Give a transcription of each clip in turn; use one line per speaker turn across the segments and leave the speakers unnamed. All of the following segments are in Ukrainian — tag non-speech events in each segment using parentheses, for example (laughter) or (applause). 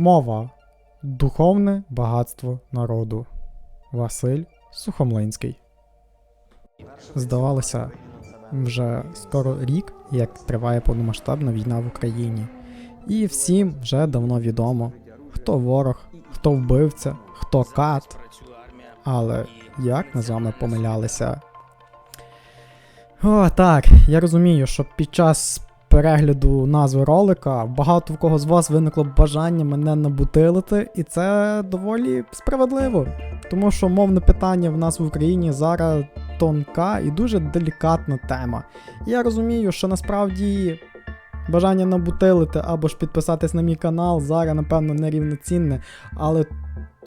Мова духовне багатство народу. Василь Сухомлинський. Здавалося, вже скоро рік, як триває повномасштабна війна в Україні. І всім вже давно відомо, хто ворог, хто вбивця, хто кат. Але як ми з вами помилялися? О, так, я розумію, що під час перегляду назви ролика багато в кого з вас виникло бажання мене набутилити, і це доволі справедливо. Тому що мовне питання в нас в Україні зараз тонка і дуже делікатна тема. Я розумію, що насправді бажання набутилити або ж підписатись на мій канал зараз, напевно, нерівноцінне, але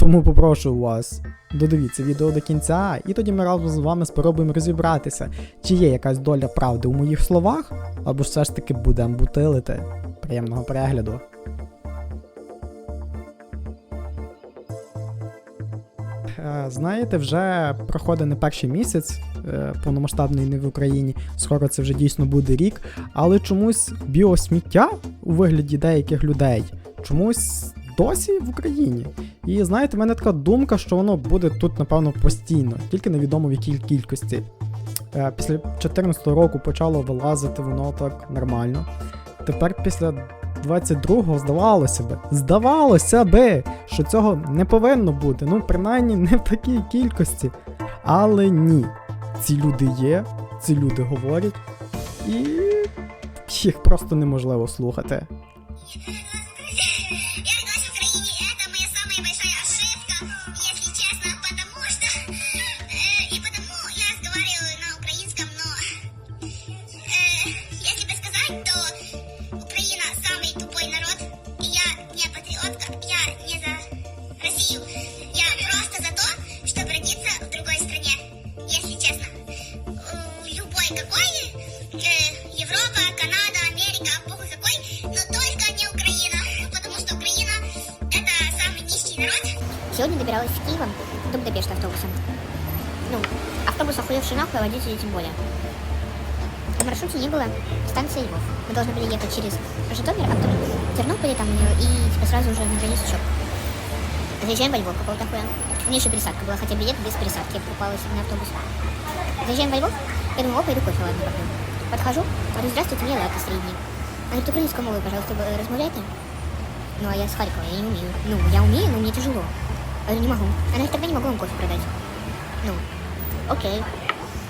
тому попрошу вас. Додивіться відео до кінця, і тоді ми разом з вами спробуємо розібратися, чи є якась доля правди у моїх словах, або ж все ж таки будемо бутилити. Приємного перегляду. Е, Знаєте, вже проходить не перший місяць е, повномасштабної війни в Україні. Скоро це вже дійсно буде рік. Але чомусь біосміття у вигляді деяких людей чомусь досі в Україні. І знаєте, в мене така думка, що воно буде тут, напевно, постійно, тільки невідомо в якій кількості. Е, Після 2014 року почало вилазити воно так нормально. Тепер після 22-го здавалося би, здавалося би, що цього не повинно бути. Ну, принаймні, не в такій кількості. Але ні. Ці люди є, ці люди говорять, і їх просто неможливо слухати.
Любой какой, э, Европа, Канада, Америка, богу какой, но только не Украина, потому что Украина это самый низкий народ.
Сегодня добиралась с Киева до Будапешта автобусом. Ну, автобус охуевший нахуй, а водителя тем более. На маршруте не было станции Львов. Мы должны были ехать через Житомир, а потом Тернополь там и типа сразу уже на границу. Заезжаем во Львов, какого-то хуя. Еще пересадка была, хотя билет без пересадки, я покупала себе на автобус. Заезжаем во Львов, я думаю, о, пойду кофе, ладно, попью. Подхожу, говорю, здравствуйте, мне латте средний. Она говорит, украинскую мову, пожалуйста, э, размовляйте. Ну, а я с Харькова, я не умею. Ну, я умею, но мне тяжело. Я говорю, не могу. Она говорит, тогда не могу вам кофе продать. Ну, окей.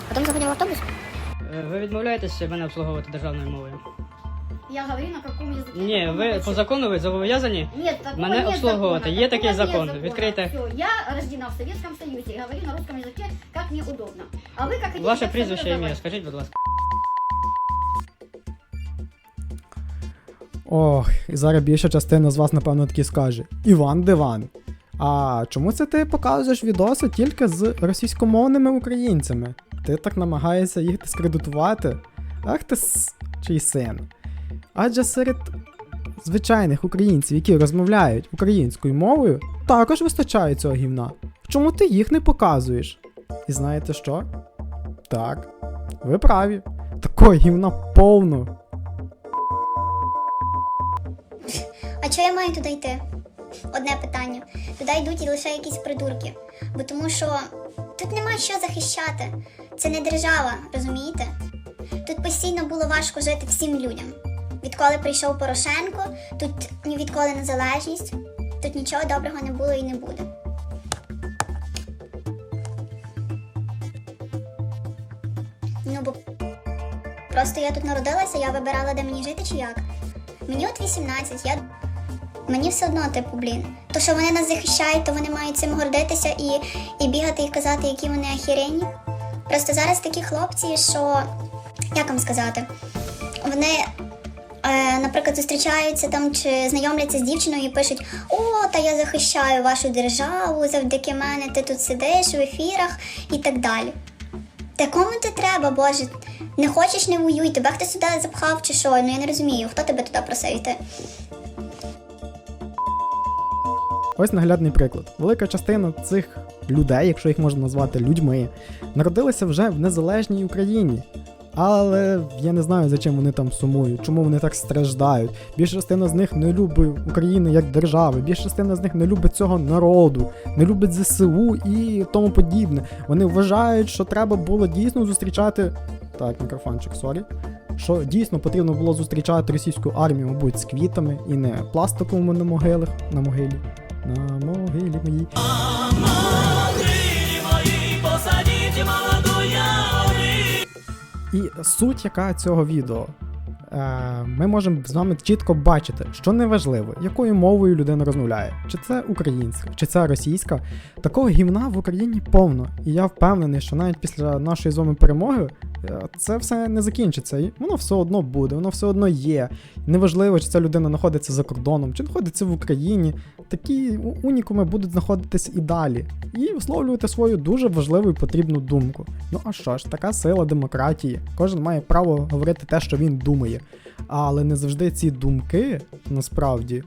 Потом заходим в автобус.
Е, Ви відмовляєтесь мене обслуговувати державною мовою?
Я говорю на каком языке.
Ні,
каком
ви
хочу.
по закону ви зобов'язані.
Нет, такого
мене
нет
обслуговувати.
закона,
Є
такого
такий
нет
закон.
закона.
Відкрийте.
Всё, я рождена в Советском Союзе и говорю на русском языке, как мне удобно. А вы как хотите,
Ваше
так
прізвище
собі
ім'я,
називайте.
скажіть, будь ласка.
Ох, і зараз більша частина з вас, напевно, таки скаже: Іван Диван. А чому це ти показуєш відоси тільки з російськомовними українцями? Ти так намагаєшся їх дискредитувати? Ах ти с... чий син. Адже серед звичайних українців, які розмовляють українською мовою, також вистачає цього гівна. Чому ти їх не показуєш? І знаєте що? Так, ви праві. Такого гівна повно.
А чого я маю туди йти? Одне питання. Туди йдуть і лише якісь придурки. Бо тому що тут нема що захищати. Це не держава, розумієте? Тут постійно було важко жити всім людям. Відколи прийшов Порошенко, тут ні відколи незалежність, тут нічого доброго не було і не буде. Ну бо просто я тут народилася, я вибирала, де мені жити чи як. Мені от 18, я Мені все одно, типу, блін. То, що вони нас захищають, то вони мають цим гордитися і, і бігати і казати, які вони ахірені. Просто зараз такі хлопці, що як вам сказати, вони, наприклад, зустрічаються там чи знайомляться з дівчиною і пишуть: О, та я захищаю вашу державу, завдяки мене ти тут сидиш в ефірах і так далі. Та кому ти треба, Боже? Не хочеш, не воюй, тебе хтось сюди запхав чи що? Ну я не розумію, хто тебе туди просив йти.
Ось наглядний приклад. Велика частина цих людей, якщо їх можна назвати людьми, народилися вже в незалежній Україні. Але я не знаю, за чим вони там сумують, чому вони так страждають. Більша частина з них не любить України як держави, більша частина з них не любить цього народу, не любить ЗСУ і тому подібне. Вони вважають, що треба було дійсно зустрічати. Так, мікрофончик, сорі. Що дійсно потрібно було зустрічати російську армію, мабуть, з квітами і не пластиковими на могилах, на могилі. На могилі моїй. І суть яка цього відео. Е, Ми можемо з вами чітко бачити, що неважливо, якою мовою людина розмовляє, чи це українська, чи це російська. Такого гімна в Україні повно. І я впевнений, що навіть після нашої з вами перемоги це все не закінчиться. Воно все одно буде, воно все одно є. Неважливо, чи ця людина знаходиться за кордоном, чи знаходиться в Україні. Такі унікуми будуть знаходитись і далі, і висловлювати свою дуже важливу і потрібну думку. Ну а що ж, така сила демократії. Кожен має право говорити те, що він думає. Але не завжди ці думки насправді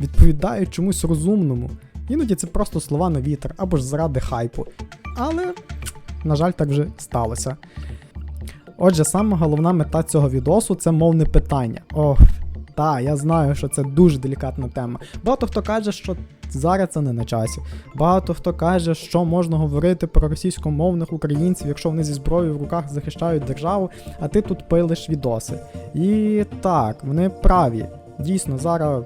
відповідають чомусь розумному. Іноді це просто слова на вітер або ж заради хайпу. Але, на жаль, так вже сталося. Отже, саме головна мета цього відосу це мовне питання. Ох, та, я знаю, що це дуже делікатна тема. Багато хто каже, що зараз це не на часі. Багато хто каже, що можна говорити про російськомовних українців, якщо вони зі зброєю в руках захищають державу, а ти тут пилиш відоси. І так, вони праві. Дійсно, зараз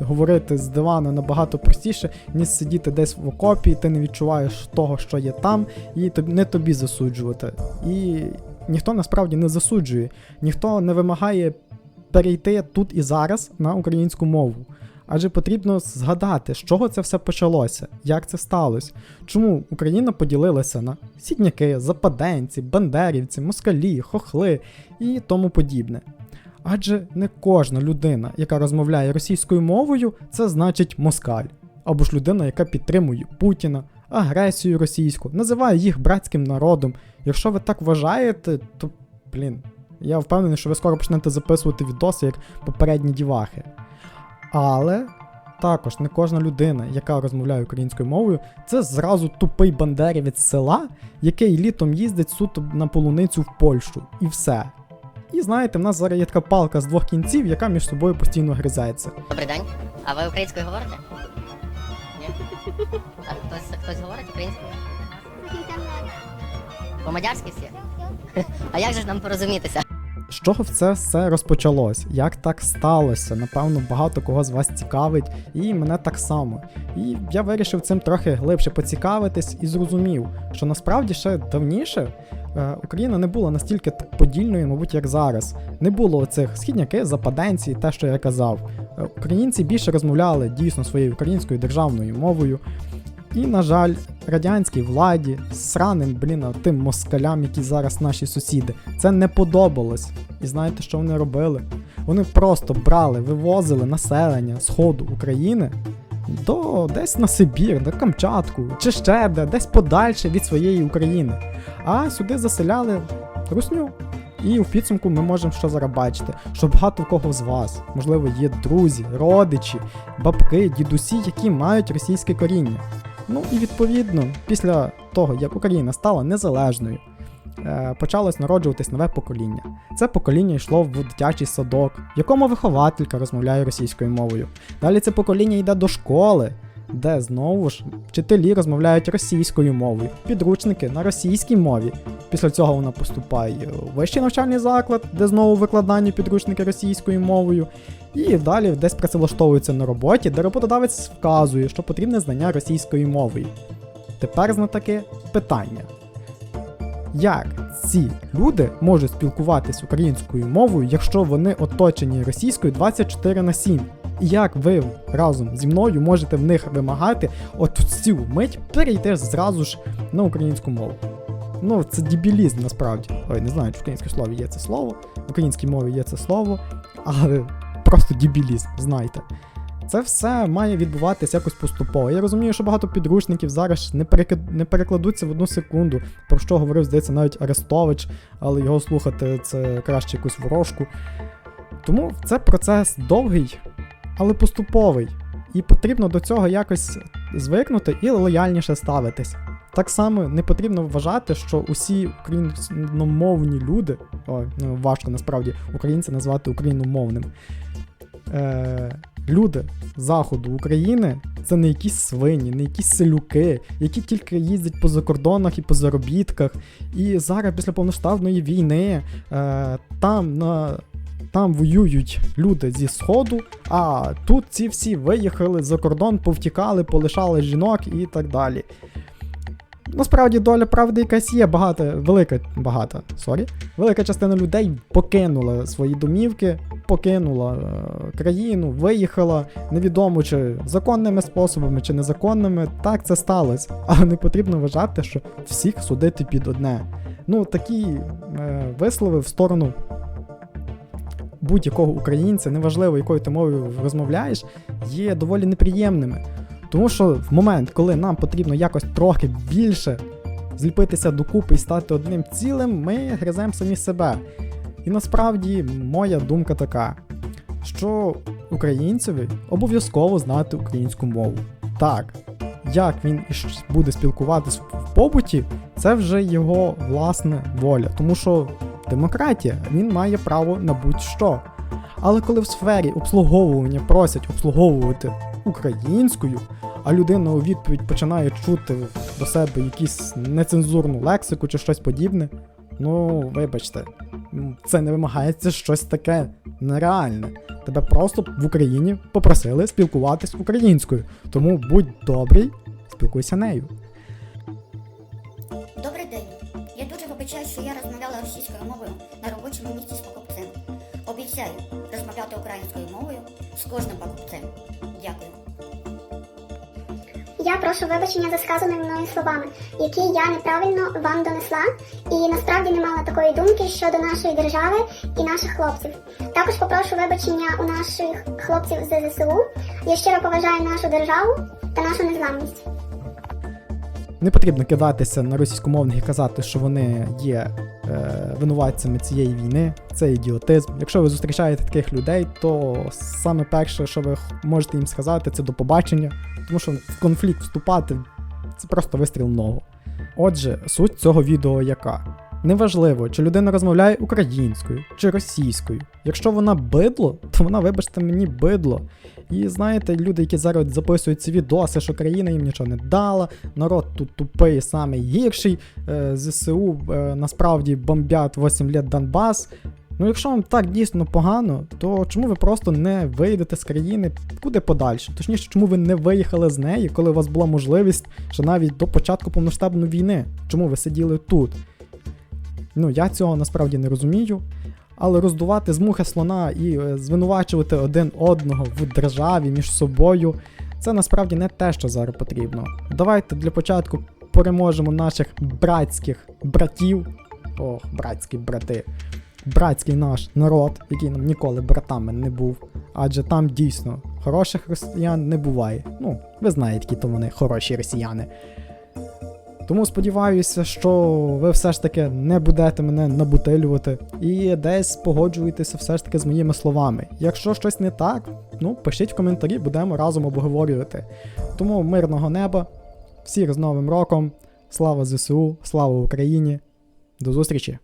говорити з дивану набагато простіше, ніж сидіти десь в окопі, і ти не відчуваєш того, що є там, і не тобі засуджувати. І ніхто насправді не засуджує, ніхто не вимагає перейти тут і зараз на українську мову. Адже потрібно згадати, з чого це все почалося, як це сталося, чому Україна поділилася на сідняки, западенці, бандерівці, москалі, хохли і тому подібне. Адже не кожна людина, яка розмовляє російською мовою, це значить москаль, або ж людина, яка підтримує Путіна, агресію російську, називає їх братським народом. Якщо ви так вважаєте, то блін, я впевнений, що ви скоро почнете записувати відоси як попередні дівахи. Але також не кожна людина, яка розмовляє українською мовою, це зразу тупий бандерівець села, який літом їздить суто на полуницю в Польщу. І все. І знаєте, в нас зараз є така палка з двох кінців, яка між собою постійно гризається.
Добрий день. А ви українською говорите? Ні? А хтось, хтось говорить українською? По-мадярськи всі? А як же ж нам порозумітися?
З чого це все розпочалось? Як так сталося? Напевно, багато кого з вас цікавить, і мене так само. І я вирішив цим трохи глибше поцікавитись і зрозумів, що насправді ще давніше Україна не була настільки подільною, мабуть, як зараз. Не було оцих східняки, западенці, те, що я казав. Е, Українці більше розмовляли дійсно своєю українською державною мовою. І, на жаль, радянській владі, сраним, блін, тим москалям, які зараз наші сусіди, це не подобалось. І знаєте, що вони робили? Вони просто брали, вивозили населення сходу України до десь на Сибір, на Камчатку, чи ще де, десь подальше від своєї України. А сюди заселяли русню. І у підсумку ми можемо що зараз бачити, що багато в кого з вас, можливо, є друзі, родичі, бабки, дідусі, які мають російське коріння. Ну і відповідно, після того, як Україна стала незалежною, почалось народжуватись нове покоління. Це покоління йшло в дитячий садок, в якому вихователька розмовляє російською мовою. Далі це покоління йде до школи, де знову ж вчителі розмовляють російською мовою, підручники на російській мові. Після цього вона поступає у вищий навчальний заклад, де знову викладання підручники російською мовою. І далі десь працевлаштовується на роботі, де роботодавець вказує, що потрібне знання російської мови. Тепер знатаки питання. Як ці люди можуть спілкуватись українською мовою, якщо вони оточені російською 24 на 7? І як ви разом зі мною можете в них вимагати от цю мить перейти зразу ж на українську мову? Ну, це дебілізм насправді. Ой, не знаю, чи в українській слові є це слово, в українській мові є це слово, але просто дебілізм, знайте. Це все має відбуватися якось поступово. Я розумію, що багато підручників зараз не, не перекладуться в одну секунду, про що говорив, здається, навіть Арестович, але його слухати це краще якусь ворожку. Тому це процес довгий, але поступовий. І потрібно до цього якось звикнути і лояльніше ставитись. Так само не потрібно вважати, що усі україномовні люди, ой, ну важко насправді українця назвати україномовним. Е, люди заходу України це не якісь свині, не якісь селюки, які тільки їздять по закордонах і по заробітках. І зараз після повноштабної війни е, там на. Там воюють люди зі сходу, а тут ці всі виїхали за кордон, повтікали, полишали жінок і так далі. Насправді доля правди якась є, багато, велика, багата, сорі, велика частина людей покинула свої домівки, покинула е, країну, виїхала, невідомо чи законними способами, чи незаконними. Так це сталося. (laughs) Але не потрібно вважати, що всіх судити під одне. Ну, такі е, вислови в сторону будь-якого українця, неважливо, якою ти мовою розмовляєш, є доволі неприємними. Тому що в момент, коли нам потрібно якось трохи більше зліпитися докупи і стати одним цілим, ми гриземо самі себе. І насправді моя думка така, що українцеві обов'язково знати українську мову. Так, як він буде спілкуватись в побуті, це вже його власна воля, тому що демократія, він має право на будь-що. Але коли в сфері обслуговування просять обслуговувати українською, а людина у відповідь починає чути до себе якусь нецензурну лексику чи щось подібне, ну вибачте, це не вимагається щось таке нереальне. Тебе просто в Україні попросили спілкуватись українською. Тому будь добрий, спілкуйся нею.
Добрий день. Я дуже вибачаю, що я розмовляла російською мовою на робочому місці з покупцем. Обіцяю розмовляти українською мовою з кожним покупцем. Дякую.
Прошу вибачення за сказаними мною словами, які я неправильно вам донесла, і насправді не мала такої думки щодо нашої держави і наших хлопців. Також попрошу вибачення у наших хлопців з ЗСУ. Я щиро поважаю нашу державу та нашу незламність.
Не потрібно кидатися на російськомовних і казати, що вони є винуватцями цієї війни. Це ідіотизм. Якщо ви зустрічаєте таких людей, то саме перше, що ви можете їм сказати, це до побачення, тому що в конфлікт вступати це просто вистріл ногу. Отже, суть цього відео яка? Неважливо, чи людина розмовляє українською чи російською. Якщо вона бидло, то вона, вибачте мені, бидло. І знаєте, люди, які зараз записують ці відоси, що країна їм нічого не дала, народ тут тупий, самий гірший, е, ЗСУ е, насправді бомбять 8 літ Донбас. Ну, якщо вам так дійсно погано, то чому ви просто не вийдете з країни куди подальше? Точніше, чому ви не виїхали з неї, коли у вас була можливість ще навіть до початку повноштабної війни? Чому ви сиділи тут? Ну, я цього насправді не розумію. Але роздувати з мухи слона і е, звинувачувати один одного в державі між собою, це насправді не те, що зараз потрібно. Давайте для початку переможемо наших братських братів. Ох, братські брати. Братський наш народ, який нам ніколи братами не був. Адже там дійсно хороших росіян не буває. Ну, ви знаєте, які то вони хороші росіяни. Тому сподіваюся, що ви все ж таки не будете мене набутилювати і десь погоджуєтеся все ж таки з моїми словами. Якщо щось не так, ну пишіть в коментарі, будемо разом обговорювати. Тому мирного неба, всіх з Новим роком, слава ЗСУ, слава Україні, до зустрічі!